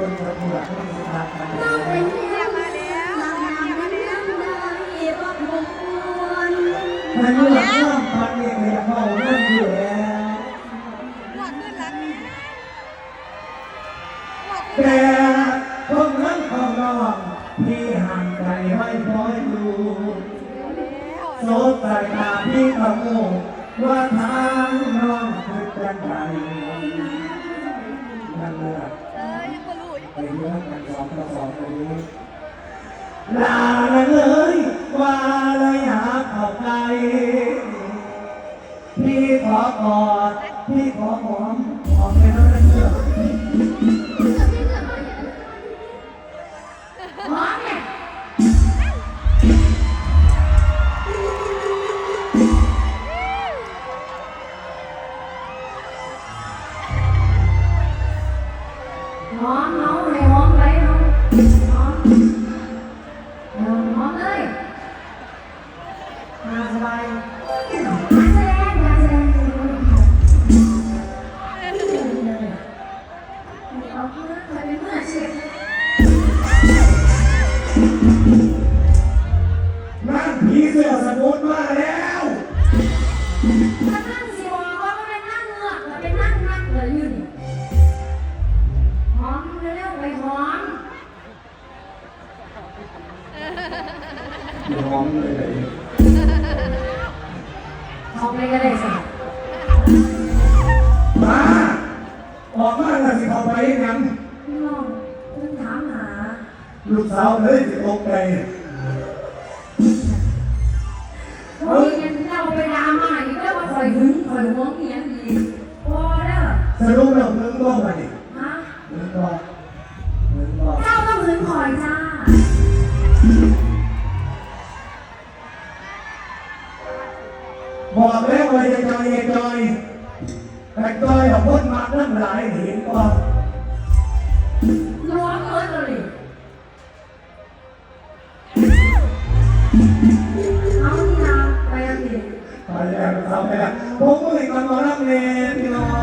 มาน้องเป็นเพียงมาแล้วน้ำน้ำเลี้ยงได้บ่คงควรมันเลืองเรียกว่าเรื่องอยู่แล้วหวัดขึ้นหลังนี้หวัดขึ้นแต่คนนั้นข้องพี่ห่างไกลไม่พอยดูโสดสายตาพี่ขโมยว่าทางน้องคือ ลาเลยว่าเลยหาข้าใกล้พี่ขอกอดพี่ขอหอมหอมไปแล้วนั่นเลือกหอมเนี่ยหอมน้องให้หอมไปน้องหอมหอมหอมเลยมาสบายงานแสดงงานแสดงเอาเพื่อ นใครเป็นเพื่อนเชฟนั่นผีเสื้อสมุนมาแล้ว หอมเลยหอมไปก็ได้สิมาออกมาแล้วสิเขาไปยังพี่น้องเพิ่งถามหาลูกสาวเลยสิตกใจพอดีกันเราไปดราม่าอีกแล้วว่าคอยหึงคอยหวงเมียอีกพอแล้วสรุปแล้วมึงต้องมาดิฮะมึงต้องมึงต้องเจ้าต้องหึงคอยจ้า บอกแล้วว่าจะจอยจะจอยแต่จอยของคนมาทั้งหลายเห็นว่าล้วงเอิร์ดเลยเอานี่นะไปกันดิไปแล้วทำไปแล้วผมก็เลยกำลังรับเงินพี่น้อง